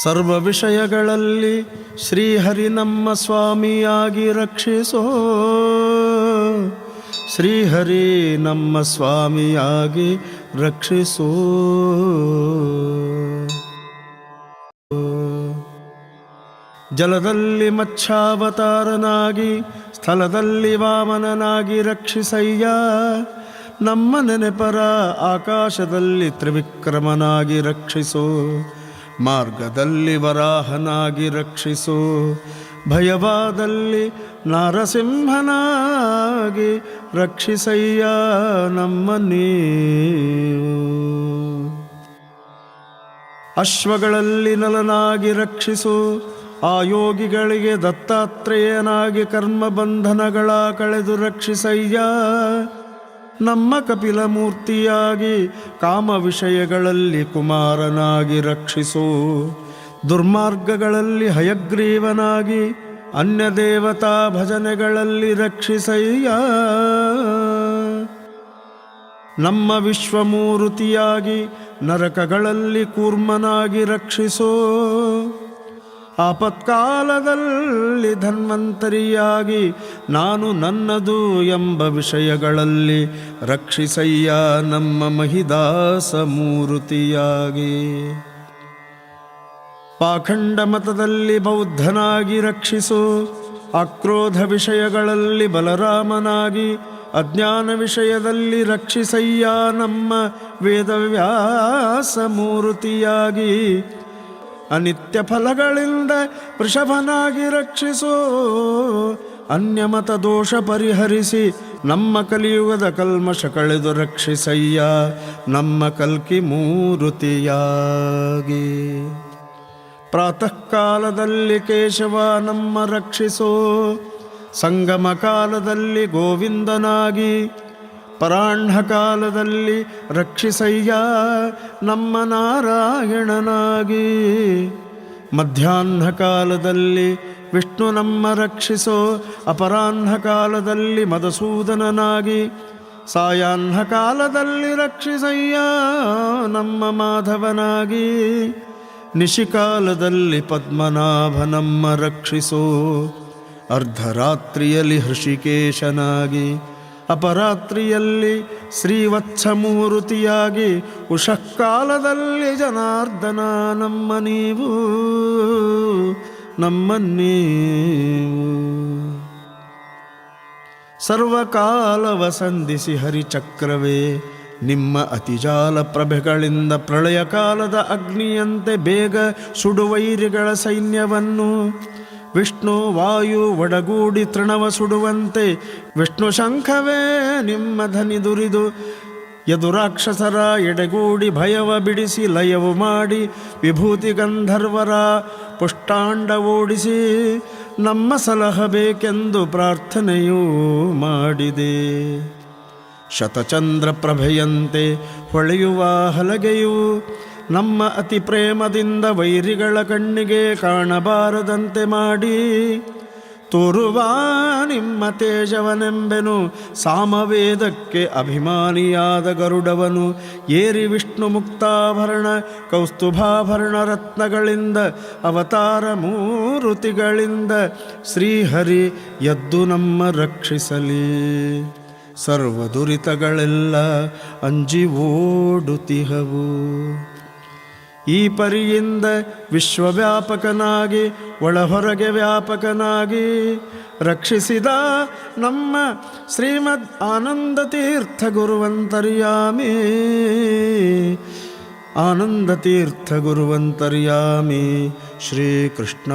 ಸರ್ವ ವಿಷಯಗಳಲ್ಲಿ ಶ್ರೀಹರಿ ನಮ್ಮ ಸ್ವಾಮಿಯಾಗಿ ರಕ್ಷಿಸೋ. ಶ್ರೀಹರಿ ನಮ್ಮ ಸ್ವಾಮಿಯಾಗಿ ರಕ್ಷಿಸೋ. ಜಲದಲ್ಲಿ ಮಚ್ಛಾವತಾರನಾಗಿ, ಸ್ಥಳದಲ್ಲಿ ವಾಮನನಾಗಿ ರಕ್ಷಿಸಯ್ಯ. ನಮ್ಮ ನೆನೆಪರ ಆಕಾಶದಲ್ಲಿ ತ್ರಿವಿಕ್ರಮನಾಗಿ ರಕ್ಷಿಸು. ಮಾರ್ಗದಲ್ಲಿ ವರಾಹನಾಗಿ ರಕ್ಷಿಸು. ಭಯವಾದಲ್ಲಿ ನಾರಸಿಂಹನಾಗಿ ರಕ್ಷಿಸಯ್ಯ ನಮ್ಮ ನೀವು. ಅಶ್ವಗಳಲ್ಲಿ ನಲನಾಗಿ ರಕ್ಷಿಸು. ಆ ಯೋಗಿಗಳಿಗೆ ದತ್ತಾತ್ರೇಯನಾಗಿ ಕರ್ಮ ಬಂಧನಗಳ ಕಳೆದು ರಕ್ಷಿಸಯ್ಯ. ನಮ್ಮ ಕಪಿಲ ಮೂರ್ತಿಯಾಗಿ ಕಾಮ ವಿಷಯಗಳಲ್ಲಿ ಕುಮಾರನಾಗಿ ರಕ್ಷಿಸು. ದುರ್ಮಾರ್ಗಗಳಲ್ಲಿ ಹಯಗ್ರೀವನಾಗಿ ಅನ್ಯ ದೇವತಾ ಭಜನೆಗಳಲ್ಲಿ ರಕ್ಷಿಸಯ್ಯ. ನಮ್ಮ ವಿಶ್ವಮೂರುತಿಯಾಗಿ ನರಕಗಳಲ್ಲಿ ಕೂರ್ಮನಾಗಿ ರಕ್ಷಿಸೋ. ಆಪತ್ಕಾಲದಲ್ಲಿ ಧನ್ವಂತರಿಯಾಗಿ ನಾನು ನನ್ನದು ಎಂಬ ವಿಷಯಗಳಲ್ಲಿ ರಕ್ಷಿಸಯ್ಯ ನಮ್ಮ ಮಹಿದಾಸ ಮೂರುತಿಯಾಗಿ. ಪಾಖಂಡ ಮತದಲ್ಲಿ ಬೌದ್ಧನಾಗಿ ರಕ್ಷಿಸು, ಆಕ್ರೋಧ ವಿಷಯಗಳಲ್ಲಿ ಬಲರಾಮನಾಗಿ, ಅಜ್ಞಾನ ವಿಷಯದಲ್ಲಿ ರಕ್ಷಿಸಯ್ಯ ನಮ್ಮ ವೇದವ್ಯಾಸ ಮೂರುತಿಯಾಗಿ. ಅನಿತ್ಯ ಫಲಗಳಿಂದ ವೃಷಭನಾಗಿ ರಕ್ಷಿಸೋ. ಅನ್ಯಮತ ದೋಷ ಪರಿಹರಿಸಿ ನಮ್ಮ ಕಲಿಯುಗದ ಕಲ್ಮಶ ಕಳೆದು ರಕ್ಷಿಸಯ್ಯ. ನಮ್ಮ ಕಲ್ಕಿ ಮೂರುತಿಯಾಗಿ. ಪ್ರಾತಃ ಕಾಲದಲ್ಲಿ ಕೇಶವ ನಮ್ಮ ರಕ್ಷಿಸೋ. ಸಂಗಮ ಕಾಲದಲ್ಲಿ ಗೋವಿಂದನಾಗಿ ಪರಾಹ್ನ ಕಾಲದಲ್ಲಿ ರಕ್ಷಿಸಯ್ಯ ನಮ್ಮ ನಾರಾಯಣನಾಗಿ. ಮಧ್ಯಾಹ್ನ ಕಾಲದಲ್ಲಿ ವಿಷ್ಣು ನಮ್ಮ ರಕ್ಷಿಸೋ ಅಪರಾಹ್ನ ಕಾಲದಲ್ಲಿ ಮಧುಸೂದನನಾಗಿ. ಸಾಯಾಹ್ನ ರಕ್ಷಿಸಯ್ಯ ನಮ್ಮ ಮಾಧವನಾಗಿ. ನಿಶಿಕಾಲದಲ್ಲಿ ಪದ್ಮನಾಭ ನಮ್ಮ ರಕ್ಷಿಸೋ, ಅರ್ಧರಾತ್ರಿಯಲ್ಲಿ ಹೃಷಿಕೇಶನಾಗಿ. ಅಪರಾತ್ರಿಯಲ್ಲಿ ಶ್ರೀವತ್ಸಮೂರುತಿಯಾಗಿ ಉಷಃಕಾಲದಲ್ಲಿ ಜನಾರ್ದನ ನಮ್ಮ ನೀವು ನಮ್ಮ ನೀವು ಸರ್ವಕಾಲವ ಸಂಧಿಸಿ ಹರಿಚಕ್ರವೇ, ನಿಮ್ಮ ಅತಿಜಾಲ ಪ್ರಭೆಗಳಿಂದ ಪ್ರಳಯ ಕಾಲದ ಅಗ್ನಿಯಂತೆ ಬೇಗ ಸುಡುವೈರಿಗಳ ಸೈನ್ಯವನ್ನು. ವಿಷ್ಣು ವಾಯು ಒಡಗೂಡಿ ತೃಣವ ಸುಡುವಂತೆ ವಿಷ್ಣು ಶಂಖವೇ ನಿಮ್ಮ ಧನಿ ದುರಿದು ಯದುರಾಕ್ಷಸರ ಎಡೆಗೂಡಿ ಭಯವ ಬಿಡಿಸಿ ಲಯವು ಮಾಡಿ, ವಿಭೂತಿ ಗಂಧರ್ವರ ಪುಷ್ಟಾಂಡ ಓಡಿಸಿ ನಮ್ಮ ಸಲಹಬೇಕೆಂದು ಪ್ರಾರ್ಥನೆಯೂ ಮಾಡಿದೆ. ಶತಚಂದ್ರ ಪ್ರಭೆಯಂತೆ ಹೊಳೆಯುವ ಹಲಗೆಯು ನಮ್ಮ ಅತಿ ಪ್ರೇಮದಿಂದ ವೈರಿಗಳ ಕಣ್ಣಿಗೆ ಕಾಣಬಾರದಂತೆ ಮಾಡಿ. ತೋರುವ ನಿಮ್ಮ ತೇಜವನೆಂಬೆನು ಸಾಮವೇದಕ್ಕೆ ಅಭಿಮಾನಿಯಾದ ಗರುಡವನು. ಏರಿ ವಿಷ್ಣು ಮುಕ್ತಾಭರಣ, ಕೌಸ್ತುಭಾಭರಣ ರತ್ನಗಳಿಂದ, ಅವತಾರ ಮೂರುತಿಗಳಿಂದ ಶ್ರೀಹರಿ ಎದ್ದು ನಮ್ಮ ರಕ್ಷಿಸಲಿ. ಸರ್ವ ದುರಿತಗಳೆಲ್ಲ ಅಂಜಿ ಓಡುತಿಹವು. ಈ ಪರಿಯಿಂದ ವಿಶ್ವವ್ಯಾಪಕನಾಗಿ, ಒಳಹೊರಗೆ ವ್ಯಾಪಕನಾಗಿ ರಕ್ಷಿಸಿದ ನಮ್ಮ ಶ್ರೀಮದ್ ಆನಂದ ತೀರ್ಥ ಗುರುವಂತರ್ಯಾಮಿ. ಆನಂದ ತೀರ್ಥ ಗುರುವಂತರ್ಯಾಮಿ ಶ್ರೀಕೃಷ್ಣಾರ್ಪಣಮಸ್ತು.